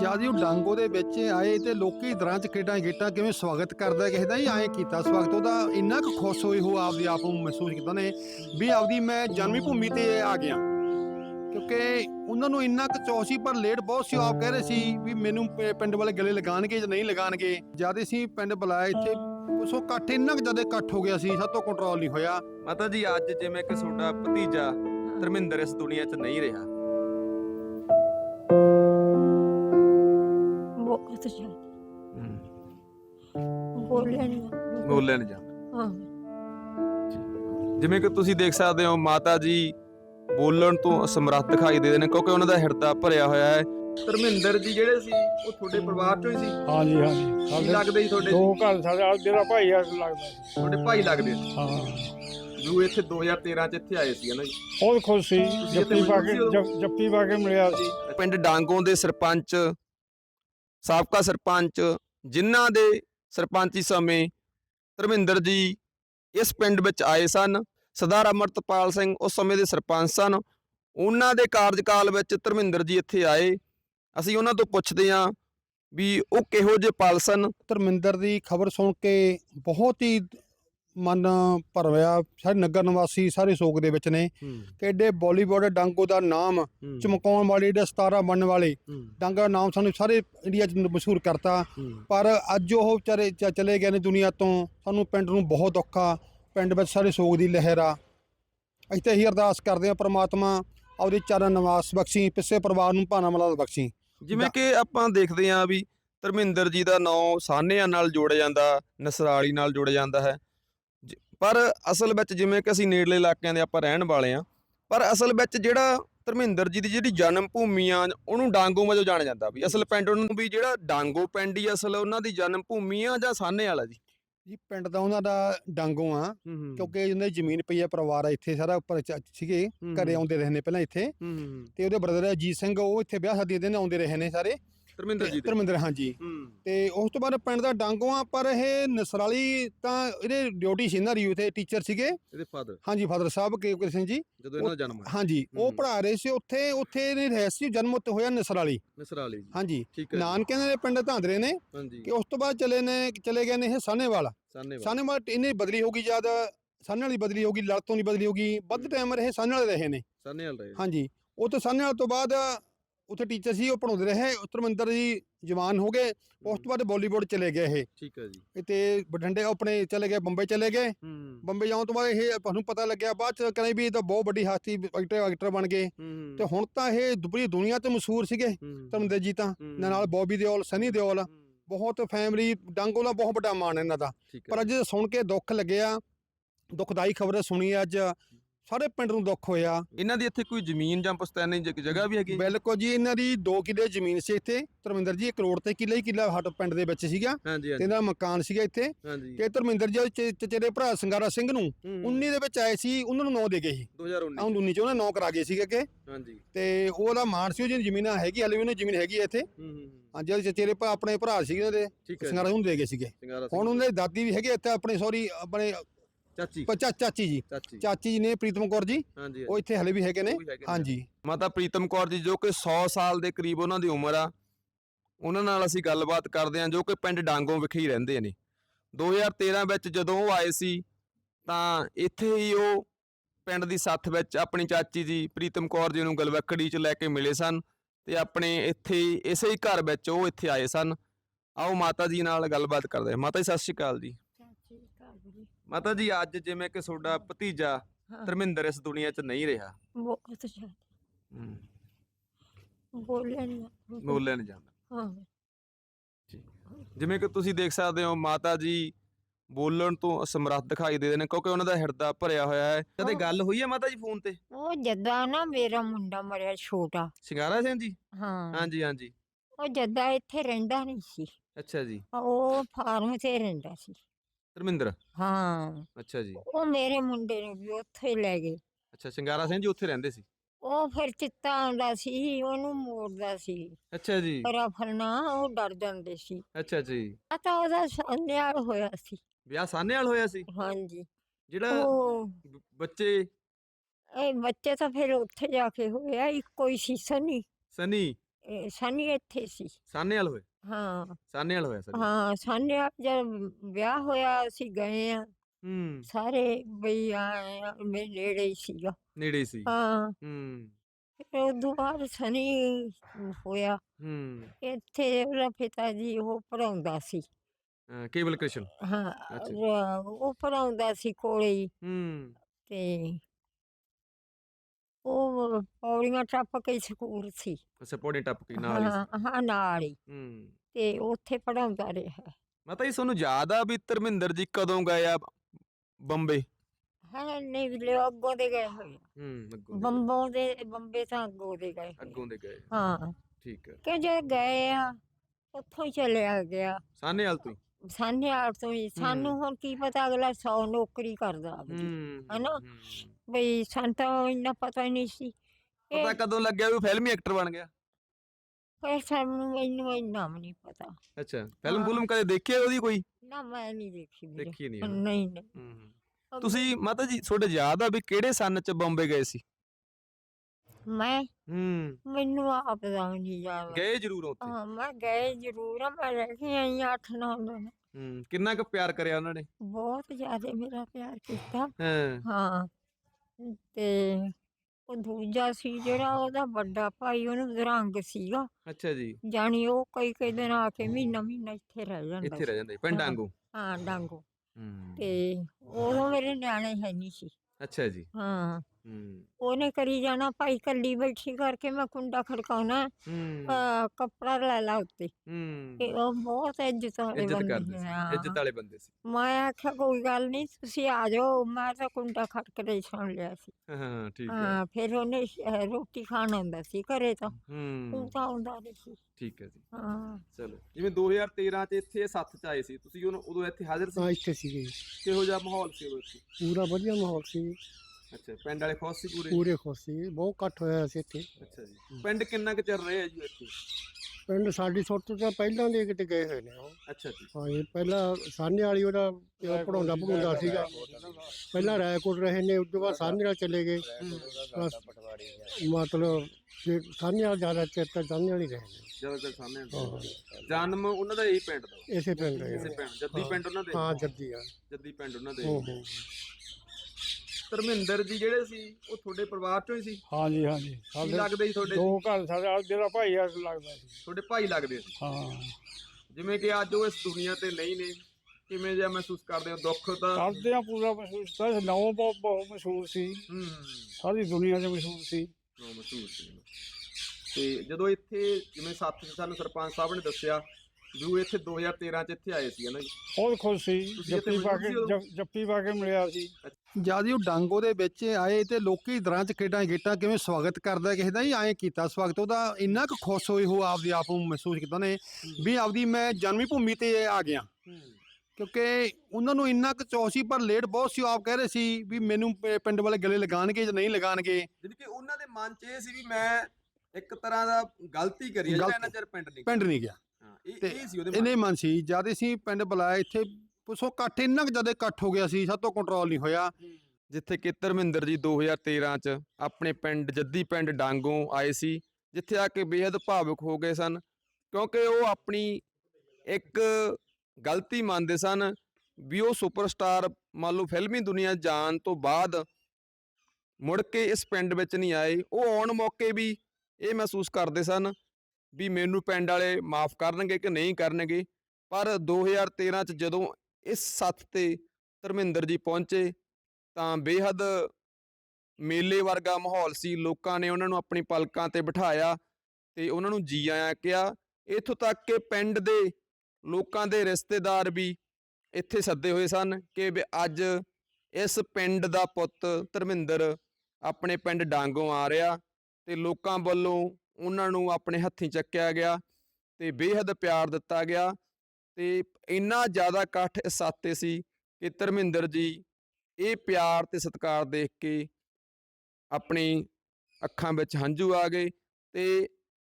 ਜਦ ਉਹ ਡਾਂਗੋ ਦੇ ਵਿੱਚ ਆਏ ਤੇ ਲੋਕੀ ਦਰਾਂ ਚ ਖੇਡਾਂ ਗੇਟਾਂ ਕਿਵੇਂ ਸਵਾਗਤ ਕਰਦਾ ਕਿਸੇ ਦਾ ਹੀ ਐਂ ਕੀਤਾ ਸਵਾਗਤ, ਉਹਦਾ ਇੰਨਾ ਕੁ ਖੁਸ਼ ਹੋਏ ਹੋ ਆਪਦੇ ਆਪ ਨੂੰ ਮਹਿਸੂਸ ਕੀਤਾ ਨੇ ਵੀ ਆਪਦੀ ਮੈਂ ਜਨਮੀ ਭੂਮੀ ਤੇ ਆ ਗਿਆ। ਕਿਉਂਕਿ ਉਹਨਾਂ ਨੂੰ ਇੰਨਾ ਕੁ ਚੌ ਸੀ, ਪਰ ਲੇਟ ਬਹੁਤ ਸੀ, ਉਹ ਆਪ ਕਹਿ ਰਹੇ ਸੀ ਵੀ ਮੈਨੂੰ ਪਿੰਡ ਵਾਲੇ ਗਲੇ ਲਗਾਣਗੇ ਜਾਂ ਨਹੀਂ ਲਗਾਣਗੇ ਜਦ ਅਸੀਂ ਪਿੰਡ ਬੁਲਾਇਆ ਇੱਥੇ ਉਸੋਂ ਇਕੱਠ, ਇੰਨਾ ਕੁ ਜ਼ਿਆਦਾ ਇਕੱਠ ਹੋ ਗਿਆ ਸੀ, ਸਭ ਤੋਂ ਕੰਟਰੋਲ ਨਹੀਂ ਹੋਇਆ। ਮਾਤਾ ਜੀ, ਅੱਜ ਜਿਵੇਂ ਕਿ ਤੁਹਾਡਾ ਭਤੀਜਾ ਧਰਮਿੰਦਰ ਇਸ ਦੁਨੀਆ 'ਚ ਨਹੀਂ ਰਿਹਾ। ਬਹੁਤ ਜ਼ਿਆਦਾ ਬੋਲਿਆ ਨਹੀਂ ਜਾਂਦਾ। ਬੋਲਿਆ ਨਹੀਂ ਜਾਂਦਾ ਹਾਂ। ਜਿਵੇਂ ਕਿ ਤੁਸੀਂ ਦੇਖ ਸਕਦੇ ਹੋ ਮਾਤਾ ਜੀ ਬੋਲਣ ਤੋਂ ਅਸਮਰੱਥ ਦਿਖਾਈ ਦੇ ਰਹੇ ਨੇ ਕਿਉਂਕਿ ਉਹਨਾਂ ਦਾ ਹਿਰਦਾ ਭਰਿਆ ਹੋਇਆ ਹੈ। ਧਰਮਿੰਦਰ ਜੀ ਜਿਹੜੇ ਸੀ ਉਹ ਤੁਹਾਡੇ ਪਰਿਵਾਰ ਚੋਂ ਹੀ ਸੀ? ਹਾਂਜੀ ਹਾਂਜੀ। ਕੀ ਸਾਡੇ ਲੱਗਦੇ ਸੀ ਤੁਹਾਡੇ ਦੋ ਘਰ ਸਾਡੇ ਜਿਹੜਾ ਭਾਈ ਆ ਲੱਗਦਾ ਸੀ। ਤੁਹਾਡੇ ਭਾਈ ਲੱਗਦੇ ਸੀ ਹਾਂ। ਜੋ ਇੱਥੇ 2013 ਚ ਇੱਥੇ ਆਏ ਸੀ ਨਾ ਜੀ? ਬਹੁਤ ਖੁਸ਼ ਸੀ। ਜੱਫੀ ਪਾ ਕੇ ਜੱਫੀ ਪਾ ਕੇ ਮਿਲਿਆ ਸੀ। ਪਿੰਡ ਡਾਂਗੋਂ ਦੇ ਸਰਪੰਚ ਸਾਬਕਾ ਸਰਪੰਚ ਜਿਨ੍ਹਾਂ ਦੇ ਸਰਪੰਚੀ ਸਮੇਂ ਧਰਮਿੰਦਰ ਜੀ ਇਸ ਪਿੰਡ ਵਿੱਚ ਆਏ ਸਨ, ਸਰਦਾਰ ਅਮਰਤਪਾਲ ਸਿੰਘ ਉਸ ਸਮੇਂ ਦੇ ਸਰਪੰਚ ਸਨ। ਉਹਨਾਂ ਦੇ ਕਾਰਜਕਾਲ ਵਿੱਚ ਧਰਮਿੰਦਰ ਜੀ ਇੱਥੇ ਆਏ। ਅਸੀਂ ਉਹਨਾਂ ਤੋਂ ਪੁੱਛਦੇ ਹਾਂ ਵੀ ਉਹ ਕਿਹੋ ਜਿਹੇ ਪਲ ਸਨ? ਧਰਮਿੰਦਰ ਦੀ ਖਬਰ ਸੁਣ ਕੇ ਬਹੁਤ ਹੀ ਮਨ ਭਰਵਿਆ ਸਾਰੇ ਨਗਰ ਨਿਵਾਸੀ ਸਾਰੇ ਸੋਗ ਦੇ ਵਿੱਚ ਨੇ। ਕਿ ਐਡੇ ਬਾਲੀਵੁੱਡ ਡਾਂਗੋ ਦਾ ਨਾਮ ਚਮਕਾਉਣ ਵਾਲੇ ਜਿਹੜੇ ਸਤਾਰਾ ਬਣਨ ਵਾਲੇ ਡਾਂਗਾ ਦਾ ਨਾਮ ਸਾਨੂੰ ਸਾਰੇ ਇੰਡੀਆ 'ਚ ਮਸ਼ਹੂਰ ਕਰਤਾ। ਪਰ ਅੱਜ ਉਹ ਵਿਚਾਰੇ ਚਲੇ ਗਏ ਨੇ ਦੁਨੀਆ ਤੋਂ। ਸਾਨੂੰ ਪਿੰਡ ਨੂੰ ਬਹੁਤ ਆ ਪਿੰਡ ਵਿੱਚ ਸਾਰੇ ਸੋਗ ਦੀ ਲਹਿਰ ਆ। ਅਸੀਂ ਤਾਂ ਇਹੀ ਅਰਦਾਸ ਕਰਦੇ ਹਾਂ ਪ੍ਰਮਾਤਮਾ ਆਪਦੇ ਚਰਨ ਨਿਵਾਸ ਬਖਸ਼ੀ ਪਿੱਛੇ ਪਰਿਵਾਰ ਨੂੰ ਭਾਣਾ ਮਲਾਲ ਬਖਸ਼ੀ। ਜਿਵੇਂ ਕਿ ਆਪਾਂ ਦੇਖਦੇ ਹਾਂ ਵੀ ਧਰਮਿੰਦਰ ਜੀ ਦਾ ਨਾਮ ਸਾਹਨਿਆਂ ਨਾਲ ਜੋੜਿਆ ਜਾਂਦਾ ਨਸਰਾਲੀ ਨਾਲ ਜੋੜਿਆ ਜਾਂਦਾ ਹੈ। ਪਰ ਅਸਲ ਵਿੱਚ ਜਿਵੇਂ ਕਿ ਅਸੀਂ ਨੇੜਲੇ ਇਲਾਕਿਆਂ ਦੇ ਆਪਾਂ ਰਹਿਣ ਵਾਲੇ ਆ ਪਰ ਅਸਲ ਵਿੱਚ ਜਿਹੜਾ ਧਰਮਿੰਦਰ ਜੀ ਦੀ ਜਿਹੜੀ ਜਨਮ ਭੂਮੀ ਆ ਉਹਨੂੰ ਡਾਂਗੋ ਵਜੋਂ ਜਾਣਿਆ ਜਾਂਦਾ ਵੀ। ਅਸਲ ਪਿੰਡ ਉਹਨੂੰ ਵੀ ਜਿਹੜਾ ਡਾਂਗੋ ਪਿੰਡ ਹੀ ਅਸਲ ਉਹਨਾਂ ਦੀ ਜਨਮ ਭੂਮੀ ਆ ਜਾਂ ਸਾਹਨੇ ਵਾਲਾ ਜੀ। ਜੀ ਪਿੰਡ ਦਾ ਉਹਨਾਂ ਦਾ ਡਾਂਗੋ ਆ ਕਿਉਂਕਿ ਉਹਨਾਂ ਦੀ ਜ਼ਮੀਨ ਪਈ ਆ ਪਰਿਵਾਰ ਆ ਇੱਥੇ ਸਾਰਾ ਉੱਪਰ ਚ- ਸੀਗੇ ਘਰੇ ਆਉਂਦੇ ਰਹੇ ਨੇ ਪਹਿਲਾਂ ਇੱਥੇ। ਤੇ ਉਹਦੇ ਬ੍ਰਦਰ ਅਜੀਤ ਸਿੰਘ ਉਹ ਇੱਥੇ ਵਿਆਹ ਸ਼ਾਦੀਆਂ ਦੇ ਨੇ ਆਉਂਦੇ ਰਹੇ ਨੇ ਸਾਰੇ। ਧਰਮਿੰਦਰ ਜੀ ਦੇ। ਧਰਮਿੰਦਰ ਹਾਂਜੀ। ਤੇ ਉਸ ਤੋਂ ਬਾਅਦ ਪਿੰਡ ਦਾ ਡਾਂਗੋ ਆ ਪਰ ਇਹ ਨਸਰਾਲੀ ਤਾਂ ਇਹਦੇ ਡਿਊਟੀ ਸੀ ਨਾ ਰਿਊ ਤੇ ਟੀਚਰ ਸੀਗੇ। ਇਹਦੇ ਫਾਦਰ ਹਾਂਜੀ ਫਾਦਰ ਸਾਹਿਬ ਕੇ ਸਿੰਘ ਜੀ। ਜਦੋਂ ਇਹਨਾਂ ਦਾ ਜਨਮ ਹੋਇਆ। ਹਾਂਜੀ ਉਹ। ਪੜ੍ਹਾ ਰਹੇ ਸੀ ਉੱਥੇ ਉੱਥੇ ਇਹਨੇ ਰਹਿ ਸੀ ਜਨਮ ਉੱਤੇ ਹੋਇਆ ਨਸਰਾਲੀ। ਨਸਰਾਲੀ ਜੀ। ਹਾਂਜੀ। ਠੀਕ ਹੈ ਜੀ। ਨਾਨਕਿਆਂ ਦੇ ਪਿੰਡ ਧਾਂਦਰੇ ਨੇ ਹਾਂਜੀ। ਕਿ ਉਸ ਤੋਂ ਬਾਅਦ ਚਲੇ ਨੇ ਚਲੇ ਗਏ ਨੇ ਇਹ ਸਾਹਨੇਵਾਲ। ਸਾਹਨੇ ਸਾਹਨੇਵਾਲ ਇਹਨੇ ਬਦਲੀ ਹੋ ਗਈ ਜਦ ਸਾਹਨੇ ਵਾਲੀ ਬਦਲੀ ਹੋ ਗਈ ਲੜਤੋਂ ਦੀ ਬਦਲੀ ਹੋ ਗਈ ਵੱਧ ਟਾਈਮ ਰਹੇ ਸਾਹਨੇ ਵਾਲੇ ਰਹੇ ਨੇ। ਸਾਹਨੇ ਵਾਲ ਰਹੇ ਹਾਂਜੀ। ਉਹ ਤੋਂ ਸਾਹਨੇ ਵਾਲ ਤੋਂ ਬਾਅਦ ਉੱਥੇ ਟੀਚਰ ਸੀ ਉਹ ਪੜਾਉਂਦੇ ਰਹੇ। ਧਰਮਿੰਦਰ ਜੀ ਜਵਾਨ ਹੋ ਗਏ। ਉਸ ਤੋਂ ਬਾਅਦ ਬਾਲੀਵੁੱਡ ਚਲੇ ਗਏ ਇਹ। ਠੀਕ ਹੈ ਜੀ। ਤੇ ਬਠਿੰਡੇ ਆਪਣੇ ਚਲੇ ਗਏ ਬੰਬਈ ਚਲੇ ਗਏ। ਹੂੰ। ਬੰਬਈ ਜਾਣ ਤੋਂ ਬਾਅਦ ਇਹ ਤੁਹਾਨੂੰ ਪਤਾ ਲੱਗਿਆ ਬਾਅਦ ਚ ਕਹਿੰਦੇ ਵੀ ਇਹ ਤਾਂ ਬਹੁਤ ਵੱਡੀ ਹਸਤੀ ਐਕਟਰ ਐਕਟਰ ਬਣ ਗਏ। ਤੇ ਹੁਣ ਤਾਂ ਇਹ ਪੂਰੀ ਦੁਨੀਆ ਤੇ ਮਸ਼ਹੂਰ ਸੀਗੇ ਧਰਮਿੰਦਰ ਜੀ ਤਾਂ। ਨਾਲ ਬੌਬੀ ਦਿਓਲ ਸਨੀ ਦਿਓਲ ਬਹੁਤ ਫੈਮਿਲੀ ਡਾਂਗੋ ਦਾ ਬਹੁਤ ਵੱਡਾ ਮਾਣ ਇਹਨਾਂ ਦਾ। ਪਰ ਅੱਜ ਸੁਣ ਕੇ ਦੁੱਖ ਲੱਗਿਆ। ਦੁਖਦਾਈ ਖਬਰ ਸੁਣੀ ਅੱਜ। ਸਾਰੇ ਪਿੰਡ ਨੂੰ ਦੁੱਖ ਹੋਇਆ। ਇਹਨਾਂ ਦੀ ਇੱਥੇ ਕੋਈ ਜ਼ਮੀਨ ਜਾਂ ਪੁਸਤੈਨੀ ਜ- ਜਗ੍ਹਾ ਵੀ ਹੈਗੀ? ਬਿਲਕੁਲ ਜੀ ਇਹਨਾਂ ਦੀ 2 ਕਿੱਲੇ ਜ਼ਮੀਨ ਸੀ ਇੱਥੇ। ਧਰਮਿੰਦਰ ਜੀ 1 ਕਰੋੜ ਤੇ ਕਿੱਲਾ ਹੀ ਕਿੱਲਾ ਹੱਟ ਪਿੰਡ ਦੇ ਵਿੱਚ ਸੀਗਾ। ਤੇ ਇਹਦਾ ਮਕਾਨ ਸੀਗਾ ਇੱਥੇ। ਤੇ ਧਰਮਿੰਦਰ ਜੀ ਚਚੇਰੇ ਭਰਾ ਸੰਗਾਰਾ ਸਿੰਘ ਨੂੰ 19 ਦੇ ਵਿੱਚ ਆਏ ਸੀ ਉਹਨਾਂ ਨੂੰ 9 ਦੇ ਗਏ ਸੀ। 2019 ਆਉਂ 19 ਚ ਉਹਨਾਂ 9 ਕਰਾ ਗਏ ਸੀਗੇ ਕਿ ਹਾਂਜੀ। ਤੇ ਉਹਦਾ ਮਾਣ ਸੀ ਉਹ ਜਿਹਦੀ ਜ਼ਮੀਨ ਹੈਗੀ ਹਲੇ ਵੀ ਉਹਨੇ ਜ਼ਮੀਨ ਹੈਗੀ ਇੱਥੇ। ਹਾਂਜੀ ਉਹਦੇ ਚਚੇਰੇ ਭਰਾ ਆਪਣੇ ਭਰਾ ਸੀਗੇ ਉਹਦੇ ਸੰਗਾਰਾ ਨੂੰ ਦੇ ਗਏ ਸੀਗੇ। ਹੁਣ ਉਹਨਾਂ ਦੀ ਦਾਦੀ ਵੀ ਹੈਗੇ ਇੱਥੇ ਆਪਣੇ ਸੌਰੀ ਆਪਣੇ ਚਾਚੀ। ਪ- ਚਾ- ਚਾਚੀ ਜੀ। ਚਾਚੀ। ਚਾਚੀ ਜੀ ਨੇ ਪ੍ਰੀਤਮ ਕੌਰ ਜੀ। ਹਾਂਜੀ ਉਹ ਇੱਥੇ ਹਲੇ ਵੀ ਹੈਗੇ ਨੇ। ਉਹ ਵੀ ਹੈਗੇ ਨੇ। ਹਾਂਜੀ। ਮਾਤਾ ਪ੍ਰੀਤਮ ਕੌਰ ਜੀ ਜੋ ਕਿ 100 ਸਾਲ ਦੇ ਕਰੀਬ ਉਹਨਾਂ ਦੀ ਉਮਰ ਆ ਉਹਨਾਂ ਨਾਲ ਅਸੀਂ ਗੱਲਬਾਤ ਕਰਦੇ ਹਾਂ ਜੋ ਕਿ ਪਿੰਡ ਡਾਂਗੋਂ ਵਿਖੇ ਹੀ ਰਹਿੰਦੇ ਨੇ। 2013 ਵਿੱਚ ਜਦੋਂ ਉਹ ਆਏ ਸੀ ਤਾਂ ਇੱਥੇ ਹੀ ਉਹ ਪਿੰਡ ਦੀ ਸੱਥ ਵਿੱਚ ਆਪਣੀ ਚਾਚੀ ਜੀ ਪ੍ਰੀਤਮ ਕੌਰ ਜੀ ਨੂੰ ਗਲਵੱਕੜੀ 'ਚ ਲੈ ਕੇ ਮਿਲੇ ਸਨ ਤੇ ਆਪਣੇ ਇੱਥੇ ਹੀ ਇਸੇ ਹੀ ਘਰ ਵਿੱਚ ਉਹ ਇੱਥੇ ਆਏ ਸਨ। ਆਓ ਮਾਤਾ ਜੀ ਨਾਲ ਗੱਲਬਾਤ ਕਰਦੇ ਹਾਂ। ਮਾਤਾ ਜੀ ਸਤਿ ਸ਼੍ਰੀ ਅਕਾਲ ਜੀ। ਚਾਚੀ ਘਰ ਵੀ ਮਾਤਾ ਜੀ ਅੱਜ ਜਿਵੇਂ ਕਿ ਤੁਹਾਡਾ ਭਤੀਜਾ ਹਾਂ। ਧਰਮਿੰਦਰ ਇਸ ਦੁਨੀਆ 'ਚ ਨਹੀਂ ਰਿਹਾ। ਬਹੁਤ ਜ਼ਿਆਦਾ ਬੋਲਿਆ ਨਹੀਂ ਜਾਂਦਾ। ਬੋਲਿਆ ਨਹੀਂ ਜਾਂਦਾ। ਹਾਂ। ਜਿਵੇਂ ਕਿ ਤੁਸੀਂ ਦੇਖ ਸਕਦੇ ਹੋ ਮਾਤਾ ਜੀ ਬੋਲਣ ਤੋਂ ਅਸਮਰੱਥ ਦਿਖਾਈ ਦੇ ਰਹੇ ਨੇ ਕਿਉਂਕਿ ਉਹਨਾਂ ਦਾ ਹਿਰਦਾ ਭਰਿਆ ਹੋਇਆ ਹੈ। ਕਦੇ ਹਾਂ। ਗੱਲ ਹੋਈ ਹੈ ਮਾਤਾ ਜੀ ਫੋਨ ਤੇ? ਉਹ ਜੱਦਾ ਨਾ ਮੇਰਾ ਮੁੰਡਾ ਮਰਿਆ ਛੋਟਾ। ਸ਼ਿੰਗਾਰਾ ਸਿੰਘ ਜੀ? ਹਾਂ। ਹਾਂਜੀ ਹਾਂਜੀ। ਉਹ ਜੱਦਾ ਇੱਥੇ ਰਹਿੰਦਾ ਨਹੀਂ ਸੀ। ਅੱਛਾ ਜੀ। ਉਹ ਫਾਰਮ ਤੇ ਰਹਿੰਦਾ ਸੀ। ਧਰਮਿੰਦਰ? ਹਾਂ। ਅੱਛਾ ਜੀ। ਉਹ ਮੇਰੇ ਮੁੰਡੇ ਨੂੰ ਵੀ ਉੱਥੇ ਲੈ ਗਏ। ਅੱਛਾ ਸ਼ਿੰਗਾਰਾ ਸਿੰਘ ਜੀ ਉੱਥੇ ਰਹਿੰਦੇ ਸੀ? ਉਹ ਫਿਰ ਚਿੱਤਾ ਆਉਂਦਾ ਸੀ ਉਹਨੂੰ ਮੋੜਦਾ ਸੀ। ਅੱਛਾ ਜੀ। ਰਫਲਣਾ ਉਹ ਡਰ ਜਾਂਦੇ ਸੀ। ਅੱਛਾ ਜੀ। ਆ ਤਾਂ ਉਹਦਾ ਸੰਨਿਆਲ ਹੋਇਆ ਸੀ। ਵਿਆਹ ਸਾਹਨੇ ਹੋਇਆ ਸੀ? ਹਾਂਜੀ। ਜਿਹੜਾ ਉਹ ਬ- ਬੱਚੇ ਇਹ ਬੱਚੇ ਤਾਂ ਫਿਰ ਉੱਥੇ ਜਾ ਕੇ ਹੋਇਆ ਇੱਕੋ ਹੀ ਸੀ ਸਨੀ। ਸਨੀ? ਇਹ ਸਾਨੀ ਇੱਥੇ ਸੀ। ਸਾਨੇ ਵਾਲ ਹੋਏ? ਹਾਂ। ਸਾਨੇ ਵਾਲ ਹੋਇਆ ਸਰ ਹਾਂ ਸਾਨੇ ਜਦ ਵਿਆਹ ਹੋਇਆ ਅਸੀਂ ਗਏ ਆ। ਹੂੰ। ਸਾਰੇ ਬਈ ਆਏ ਆ, ਮੇਰੇ ਨੇੜੇ ਹੀ ਸੀਗਾ। ਨੇੜੇ ਸੀ। ਹਾਂ। ਹੂੰ। ਫਿਰ ਉਦੋਂ ਬਾਅਦ ਸਨੀ ਹੋਇਆ। ਹੂੰ। ਇੱਥੇ ਉਹਦਾ ਪਿਤਾ ਜੀ ਉਹ ਪੜਾਉਂਦਾ ਸੀ। ਅਹ ਕੇਵਲ ਕ੍ਰਿਸ਼ਨ। ਹਾਂ ਅੱਛਾ। ਉਹ ਪੜਾਉਂਦਾ ਸੀ ਕੋਲੇ ਹੀ। ਹੂੰ। ਤੇ ਉਹ ਪੌੜੀਆਂ ਟੱਪ ਕੇ ਸਕੂਲ ਸੀ ਅੱਛਾ ਪੌੜੀ ਟੱਪ ਕੇ ਨਾਲ ਹੀ ਸੀ। ਹਾਂ ਨਾਲ ਹੀ ਹੂੰ ਤੇ ਉੱਥੇ ਪੜਾਉਂਦਾ ਰਿਹਾ ਮਾਤਾ ਜੀ ਤੁਹਾਨੂੰ ਯਾਦ ਆ ਵੀ ਧਰਮਿੰਦਰ ਜੀ ਕਦੋਂ ਗਏ ਆ ਬੰਬੇ ਹੈ ਨਹੀਂ ਵੀ ਲਿਓ ਅੱਗੋਂ ਦੇ ਗਏ ਹੋਏ ਆ। ਹੂੰ ਅੱਗੋਂ ਦੇ ਗਏ। ਬੰਬੋਂ ਦੇ ਬੰਬੇ ਤਾਂ ਅੱਗੋਂ ਦੇ ਗਏ ਹੋਏ ਆ। ਅੱਗੋਂ ਦੇ ਗਏ ਹਾਂ ਠੀਕ ਹੈ ਕਿ ਜੇ ਗਏ ਆ ਉੱਥੋਂ ਹੀ ਚਲਿਆ ਗਿਆ ਸਾਨੇ ਵਾਲ ਤੋਂ ਹੀ? ਸਾਨੇ ਆੜ ਤੋਂ ਹੀ ਸਾਨੂੰ ਹੁਣ ਕੀ ਪਤਾ ਅਗਲਾ ਸੌ ਨੌਕਰੀ ਕਰਦਾ ਆਪਦੀ। ਹੂੰ ਹਨਾ? ਹੂੰ। ਬਈ ਸਾਨੂੰ ਤਾਂ ਇੰਨਾ ਪਤਾ ਹੀ ਨਹੀਂ ਸੀ ਪਤਾ ਕਦੋਂ ਲੱਗਿਆ ਵੀ ਫਿਲਮੀ ਐਕਟਰ ਬਣ ਗਿਆ? ਫਿਰ ਸਾਨੂੰ ਮੈਨੂੰ ਇੰਨਾ ਵੀ ਨਹੀਂ ਪਤਾ। ਅੱਛਾ ਫਿਲਮ ਹਾਂ। ਫੁਲਮ ਕਦੇ ਦੇਖੀ ਆ ਉਹਦੀ ਕੋਈ? ਨਾ ਮੈਂ ਨਹੀਂ ਦੇਖੀ ਵੀਰੇ। ਦੇਖੀ ਨਹੀਂ ਨਹੀਂ ਨਹੀਂ। ਹੂੰ ਤੁਸੀਂ ਮਾਤਾ ਜੀ ਤੁਹਾਡੇ ਯਾਦ ਆ ਵੀ ਕਿਹੜੇ ਸੰਨ ਚ ਬੰਬੇ ਗਏ ਸੀ? ਮੈਂ? ਹੂੰ। ਮੈਨੂੰ ਆਪ ਦਾ ਵੀ ਨਹੀਂ ਯਾਦ। ਗਏ ਜ਼ਰੂਰ ਆ ਉੱਥੇ। ਹਾਂ ਮੈਂ ਗਏ ਜ਼ਰੂਰ ਆ ਮੈਂ ਰਹਿ ਕੇ ਆਈ 8-9 ਦਿਨ। ਹੂੰ ਕਿੰਨਾ ਕੁ ਪਿਆਰ ਕਰਿਆ ਉਹਨਾਂ ਨੇ? ਬਹੁਤ ਜ਼ਿਆਦਾ ਮੇਰਾ ਪਿਆਰ ਕੀਤਾ। ਹਾਂ। ਹਾਂ। ਤੇ ਉਹ ਦੂਜਾ ਸੀ ਜਿਹੜਾ ਉਹਦਾ ਵੱਡਾ ਭਾਈ ਉਹਨੂੰ ਦਰੰਗ ਸੀਗਾ। ਅੱਛਾ ਜੀ। ਜਾਣੀ ਉਹ ਕਈ ਕਈ ਦਿਨ ਆ ਕੇ ਮਹੀਨਾ ਮਹੀਨਾ ਇੱਥੇ ਰਹਿ ਜਾਂਦਾ ਇੱਥੇ ਰਹਿ ਜਾਂਦੇ ਪਿੰਡ ਹਾਂ। ਹਾਂ ਡਾਂਗੋ। ਹੂੰ। ਤੇ ਉਦੋਂ ਮੇਰੇ ਨਿਆਣੇ ਹੈ ਨਹੀਂ ਸੀ। ਅੱਛਾ ਜੀ। ਹਾਂ। ਹੂੰ। ਉਹਨੇ ਕਰੀ ਜਾਣਾ ਭਾਈ ਕੱਲੀ ਬੈਠੀ ਕਰਕੇ ਮੈਂ ਕੁੰਡਾ ਖੜਕਾਉਣਾ ਹੂੰ। ਅਹ ਕੱਪੜਾ ਲੈ ਲਾ ਉੱਤੇ। ਤੇ ਹੂੰ। ਉਹ ਬਹੁਤ ਇੱਜ਼ਤ ਵਾਲੇ ਇੱਜ਼ਤ ਬੰਦੇ ਸੀ ਹਾਂ। ਇੱਜ਼ਤ ਵਾਲੇ ਬੰਦੇ ਸੀ। ਮੈਂ ਆਖਿਆ ਕੋਈ ਗੱਲ ਨਹੀਂ ਤੁਸੀਂ ਆ ਜਾਓ ਮੈਂ ਤਾਂ ਕੁੰਡਾ ਖੜਕਦੇ ਹੀ ਸੁਣ ਲਿਆ ਸੀ। ਹਾਂ ਠੀਕ ਹੈ। ਹਾਂ ਫਿਰ ਉਹਨੇ ਅਹ ਰੋਟੀ ਖਾਣ ਆਉਂਦਾ ਸੀ ਘਰੇ ਤਾਂ। ਹੂੰ। ਉਹ ਤਾਂ ਆਉਂਦਾ ਨਹੀਂ ਸੀ। ਠੀਕ ਹੈ ਜੀ। ਹਾਂ। ਚਲੋ ਜਿਵੇਂ 2013 ਚ ਇੱਥੇ ਸੱਥ ਚ ਆਏ ਸੀ ਤੁਸੀਂ ਉਦੋਂ ਉਦੋਂ ਇੱਥੇ ਹਾਜ਼ਰ ਹਾਂ ਸੀ ਇੱਥੇ ਸੀਗੇ ਜੀ। ਕਿਹੋ ਜਿਹਾ ਮਾਹੌਲ ਸੀ ਉਦੋਂ ਇੱਥੇ? ਪੂਰਾ ਵਧੀਆ ਮਾਹੌਲ ਸੀ ਅੱਛਾ ਪਿੰਡ ਵਾਲੇ ਖੁਸ਼ ਸੀ ਪੂਰੇ? ਪੂਰੇ ਖੁਸ਼ ਸੀ ਬਹੁਤ ਇਕੱਠ ਹੋਇਆ ਸੀ ਇੱਥੇ। ਅੱਛਾ ਜੀ। ਪਿੰਡ ਕਿੰਨਾ ਕੁ ਚਿਰ ਰਹੇ ਆ ਜੀ ਇੱਥੇ? ਪਿੰਡ ਸਾਡੀ ਸੁੱਟ ਤੋਂ ਪਹਿਲਾਂ ਦੇ ਕਿਤੇ ਗਏ ਹੋਏ ਨੇ ਉਹ। ਅੱਛਾ ਜੀ। ਹਾਂ ਇਹ ਪਹਿਲਾਂ ਸਾਹਨੇ ਵਾਲੀ ਉਹਦਾ ਪੜਾਉਂਦਾ ਪੜਾਉਂਦਾ ਸੀਗਾ। ਪਹਿਲਾਂ ਰਾਏਕੋਟ ਰਹੇ ਨੇ ਤੋਂ ਬਾਅਦ ਸਾਹਨੇ ਵਾਲ ਚਲੇ ਗਏ। ਬਸ ਮਤਲਬ ਜੇ ਸਾਹਨੇ ਵਾਲ ਜ਼ਿਆਦਾ ਚਿਰ ਤਾਂ ਸਾਹਨੇ ਵਾਲੀ ਰਹੇ ਨੇ। ਜ਼ਿਆਦਾਤਰ ਸਾਹਮਣੇ ਜਨਮ ਉਹਨਾਂ ਦਾ ਇਹੀ ਪਿੰਡ ਦਾ। ਇਸੇ ਪਿੰਡ ਰਹੇ ਇਸੇ ਪਿੰਡ ਜੱਦੀ। ਪਿੰਡ ਉਹਨਾਂ ਦੇ? ਹਾਂ ਜੱਦੀ ਆ। ਜੱਦੀ ਪਿੰਡ ਉਹਨਾਂ ਦੇ। ਧਰਮਿੰਦਰ ਜੀ ਜਿਹੜੇ ਸੀ ਉਹ ਤੁਹਾਡੇ ਪਰਿਵਾਰ ਚੋਂ ਹੀ ਸੀ? ਹਾਂਜੀ ਹਾਂਜੀ। ਕੀ ਲੱਗਦੇ ਸੀ ਤੁਹਾਡੇ ਦੋ ਘਰ ਸਾਡੇ ਜਿਹੜਾ ਭਾਈ ਆ ਲੱਗਦਾ ਸੀ। ਤੁਹਾਡੇ ਭਾਈ ਲੱਗਦੇ ਸੀ? ਹਾਂ। ਜਿਵੇਂ ਕਿ ਅੱਜ ਉਹ ਇਸ ਦੁਨੀਆ ਤੇ ਨਹੀਂ ਨੇ ਕਿਵੇਂ ਜਿਹਾ ਮਹਿਸੂਸ ਕਰਦੇ ਹੋ? ਦੁੱਖ ਤਾਂ ਕਰਦੇ ਆ ਪੂਰਾ ਮਹਿਸੂਸ। ਤਾਂ ਨੌ ਬਹੁਤ ਬਹੁਤ ਮਸ਼ਹੂਰ ਸੀ। ਹੂੰ। ਸਾਰੀ ਦੁਨੀਆ 'ਚ ਮਸ਼ਹੂਰ ਸੀ। ਨੋ ਮਹਿਸੂਸ ਸੀ। ਤੇ ਜਦੋਂ ਇੱਥੇ ਜਿਵੇਂ ਸਾਥ ਸਾਨੂੰ ਸਰਪੰਚ ਸਾਹਿਬ ਨੇ ਦੱਸਿਆ ਉਹ ਇੱਥੇ 2013 ਚ ਇੱਥੇ ਆਏ ਸੀ ਹਨਾ ਜੀ? ਬਹੁਤ ਖੁਸ਼ ਸੀ। ਤੁਸੀਂ ਇੱਥੇ ਜੱਫੀ ਪਾ ਮੌਜੂਦ ਕੇ ਸੀ ਉਦੋਂ? ਜੱਫ- ਜੱਫੀ ਪਾ ਕੇ ਮਿਲਿਆ ਸੀ। ਜਦ ਹੀ ਉਹ ਡਾਂਗੋ ਦੇ ਵਿੱਚ ਆਏ ਤੇ ਲੋਕੀ ਦਰਾਂ ਚ ਖੇਡਾਂ ਗੇਟਾਂ ਕਿਵੇਂ ਸਵਾਗਤ ਕਰਦਾ ਕਿਸੇ ਦਾ ਹੀ ਐਂ ਕੀਤਾ ਸਵਾਗਤ ਉਹਦਾ ਇੰਨਾ ਕੁ ਖੁਸ਼ ਹੋਏ ਹੋ ਆਪਦੇ ਆਪ ਨੂੰ ਮਹਿਸੂਸ ਕੀਤਾ ਨੇ ਵੀ ਆਪਦੀ ਮੈਂ ਜਨਮੀ ਭੂਮੀ ਤੇ ਆ ਗਿਆ। ਕਿਉਂਕਿ ਉਹਨਾਂ ਨੂੰ ਇੰਨਾ ਕੁ ਚਾਅ ਸੀ ਪਰ ਲੇਟ ਬਹੁਤ ਸੀ ਉਹ ਆਪ ਕਹਿ ਰਹੇ ਸੀ ਵੀ ਮੈਨੂੰ ਪ- ਪਿੰਡ ਵਾਲੇ ਗਲੇ ਲਗਾਣਗੇ ਜਾਂ ਨਹੀਂ ਲਗਾਣਗੇ ਜਿਵੇਂ ਕਿ ਉਹਨਾਂ ਦੇ ਮਨ ਚ ਇਹ ਸੀ ਵੀ ਮੈਂ ਇੱਕ ਤਰ੍ਹਾਂ ਦਾ ਗਲਤੀ ਕਰੀ ਹੈ ਜਿਹੜਾ ਗਲਤੀ। ਇਹਨਾਂ ਚਿਰ ਪਿੰਡ ਨਹੀਂ ਪਿੰਡ ਨਹੀਂ ਗਿਆ। ਹਾਂ ਇਹ ਤੇ ਇਹ ਸੀ ਉਹਦੇ ਮਨ ਇਹਨੇ ਮਨ ਸੀ ਜਦ ਅਸੀਂ ਪਿੰਡ ਬੁਲਾਇਆ ਇੱਥੇ ਪੁੱਛੋ ਇਕੱਠ ਇੰਨਾ ਕੁ ਜ਼ਿਆਦਾ ਇਕੱਠ ਹੋ ਗਿਆ ਸੀ, ਸਭ ਤੋਂ ਕੰਟਰੋਲ ਨਹੀਂ ਹੋਇਆ। ਜਿੱਥੇ ਕਿ ਧਰਮਿੰਦਰ ਜੀ 2013 ਚ ਆਪਣੇ ਪਿੰਡ, ਜੱਦੀ ਪਿੰਡ ਡਾਂਗੋਂ ਆਏ ਸੀ, ਜਿੱਥੇ ਆ ਕੇ ਬੇहद ਭਾਵੁਕ ਹੋ ਗਏ ਸਨ, ਕਿਉਂਕਿ ਉਹ ਆਪਣੀ ਇੱਕ ਗਲਤੀ ਮੰਨਦੇ ਸਨ ਵੀ ਉਹ ਸੁਪਰਸਟਾਰ ਮੰਨ ਲਓ ਫਿਲਮੀ ਦੁਨੀਆ ਜਾਣ ਤੋਂ ਬਾਅਦ ਮੁੜ ਕੇ ਇਸ ਪਿੰਡ ਵਿੱਚ ਨਹੀਂ ਆਏ। ਉਹ ਆਉਣ ਮੌਕੇ ਵੀ ਇਹ ਮਹਿਸੂਸ ਕਰਦੇ ਸਨ ਵੀ ਮੈਨੂੰ ਪਿੰਡ ਵਾਲੇ ਮਾਫ ਕਰਨਗੇ ਕਿ ਨਹੀਂ ਕਰਨਗੇ, ਪਰ 2013 ਚ ਜਦੋਂ ਇਸ ਸੱਥ ਤੇ ਧਰਮਿੰਦਰ ਜੀ ਪਹੁੰਚੇ ਤਾਂ ਬੇਹੱਦ ਮੇਲੇ ਵਰਗਾ ਮਾਹੌਲ ਸੀ। ਲੋਕਾਂ ਨੇ ਉਹਨਾਂ ਨੂੰ ਆਪਣੀ ਪਲਕਾਂ ਤੇ ਬਿਠਾਇਆ ਤੇ ਉਹਨਾਂ ਨੂੰ ਜੀ ਆਇਆਂ ਕਿਹਾ, ਇੱਥੋਂ ਤੱਕ ਕਿ ਪਿੰਡ ਦੇ ਲੋਕਾਂ ਦੇ ਰਿਸ਼ਤੇਦਾਰ ਵੀ ਇੱਥੇ ਸੱਦੇ ਹੋਏ ਸਨ ਕਿ ਅੱਜ ਇਸ ਪਿੰਡ ਦਾ ਪੁੱਤ ਧਰਮਿੰਦਰ ਆਪਣੇ ਪਿੰਡ ਡਾਂਗੋਂ ਆ ਰਿਹਾ ਤੇ ਲੋਕਾਂ ਵੱਲੋਂ ਉਹਨਾਂ ਨੂੰ ਆਪਣੇ ਹੱਥੀਂ ਚੱਕਿਆ ਗਿਆ ਤੇ ਬੇਹੱਦ ਪਿਆਰ ਦਿੱਤਾ ਗਿਆ ਤੇ ਇੰਨਾ ਜ਼ਿਆਦਾ ਇਕੱਠ ਇਸ ਸਾਤੇ ਸੀ ਕਿ ਧਰਮਿੰਦਰ ਜੀ ਇਹ ਪਿਆਰ ਤੇ ਸਤਿਕਾਰ ਦੇਖ ਕੇ ਆਪਣੀ ਅੱਖਾਂ ਵਿੱਚ ਹੰਝੂ ਆ ਗਏ ਤੇ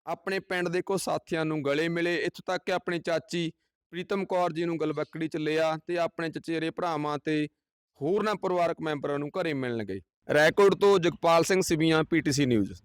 ਆਪਣੇ ਪਿੰਡ ਦੇ ਕੋ ਸਾਥੀਆਂ ਨੂੰ ਗਲੇ ਮਿਲੇ। ਇੱਥੋਂ ਤੱਕ ਕਿ ਆਪਣੀ ਚਾਚੀ ਪ੍ਰੀਤਮ ਕੌਰ ਜੀ ਨੂੰ ਗਲਬੱਕੜੀ ਚ ਲਿਆ ਤੇ ਆਪਣੇ ਚਚੇਰੇ ਭਰਾਵਾਂ ਤੇ ਹੋਰਨਾਂ ਪਰਿਵਾਰਕ ਮੈਂਬਰਾਂ ਨੂੰ ਘਰੇ ਮਿਲਣ ਗਏ। ਰੈਕੋਰਡ ਤੋਂ ਜਗਪਾਲ ਸਿੰਘ ਸਿਵੀਆਂ ਪੀਟੀਸੀ ਨਿਊਜ਼।